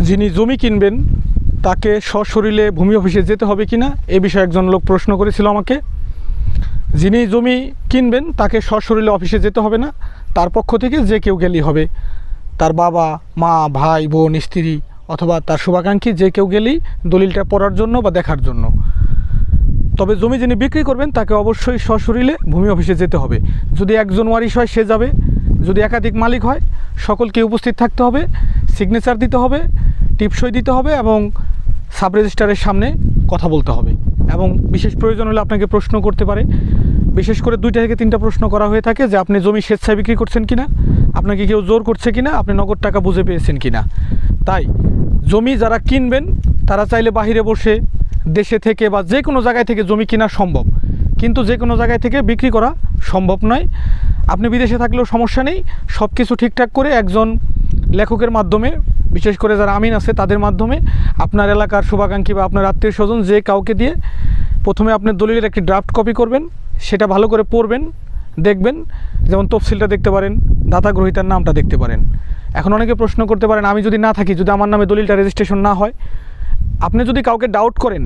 যিনি জমি কিনবেন, তাকে সশরীরে ভূমি অফিসে যেতে হবে কি না এ বিষয়ে একজন লোক প্রশ্ন করেছিল আমাকে। যিনি জমি কিনবেন, তাকে সশরীরে অফিসে যেতে হবে না, তার পক্ষ থেকে যে কেউ গেলেই হবে। তার বাবা, মা, ভাই, বোন, স্ত্রী অথবা তার শুভাকাঙ্ক্ষী যে কেউ গেলেই দলিলটা পড়ার জন্য বা দেখার জন্য। তবে জমি যিনি বিক্রি করবেন, তাকে অবশ্যই সশরীরে ভূমি অফিসে যেতে হবে। যদি একজন ওয়ারিশ হয়, সে যাবে। যদি একাধিক মালিক হয়, সকলকে উপস্থিত থাকতে হবে সিগনেচার দিতে হবে, টিপসই দিতে হবে এবং সাব রেজিস্ট্রারের সামনে কথা বলতে হবে। এবং বিশেষ প্রয়োজন হলে আপনাকে প্রশ্ন করতে পারে। বিশেষ করে দুইটা থেকে তিনটা প্রশ্ন করা হয়ে থাকে যে, আপনি জমি স্বেচ্ছায় বিক্রি করছেন কিনা? আপনাকে কেউ জোর করছে কিনা? আপনি নগদ টাকা বুঝে পেয়েছেন কিনা? তাই, জমি যারা কিনবেন, তারা চাইলে বাহিরে বসে দেশে থেকে বা যে কোনো জায়গায় থেকে জমি কেনা সম্ভব। কিন্তু যে কোনো জায়গায় থেকে বিক্রি করা সম্ভব নয়। আপনি বিদেশে থাকলেও সমস্যা নেই সব কিছু ঠিকঠাক করে একজন লেখকের মাধ্যমে, বিশেষ করে যারা আমিন আছে তাদের মাধ্যমে আপনার এলাকার শুভাকাঙ্ক্ষী বা আপনার আত্মীয় স্বজন যে কাউকে দিয়ে প্রথমে আপনার দলিলের একটি ড্রাফট কপি করবেন, সেটা ভালো করে পড়বেন, দেখবেন, যেমন তফসিলটা দেখতে পারেন দাতা গ্রহিতার নামটা দেখতে পারেন। এখন অনেকে প্রশ্ন করতে পারেন, আমি যদি না থাকি, যদি আমার নামে দলিলটা রেজিস্ট্রেশন না হয়, আপনি যদি কাউকে ডাউট করেন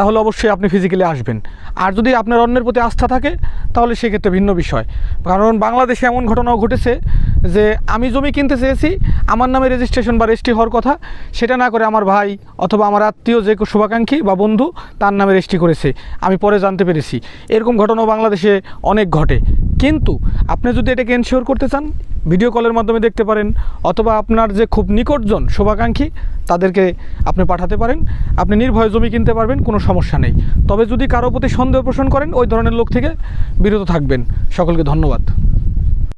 তাহলে অবশ্যই আপনি ফিজিক্যালি আসবেন। আর যদি আপনার অন্যের প্রতি আস্থা থাকে, তাহলে সেক্ষেত্রে ভিন্ন বিষয়। কারণ বাংলাদেশে এমন ঘটনাও ঘটেছে যে, আমি জমি কিনতে চেয়েছি, আমার নামে রেজিস্ট্রেশন বা রেজিস্ট্রি হওয়ার কথা, সেটা না করে আমার ভাই অথবা আমার আত্মীয় যে শুভাকাঙ্ক্ষী বা বন্ধু, তার নামে রেজিস্ট্রি করেছে। আমি পরে জানতে পেরেছি। এরকম ঘটনাও বাংলাদেশে অনেক ঘটে। কিন্তু আপনি যদি এটাকে এনশিওর করতে চান ভিডিও কলের মাধ্যমে দেখতে পারেন, অথবা আপনার যে খুব নিকটজন শোভাকাঙ্ক্ষী, তাদেরকে আপনি পাঠাতে পারেন। আপনি নির্ভয় জমি কিনতে পারবেন, কোনো সমস্যা নেই। তবে যদি কারও প্রতি সন্দেহ পোষণ করেন, ওই ধরনের লোক থেকে বিরত থাকবেন। সকলকে ধন্যবাদ।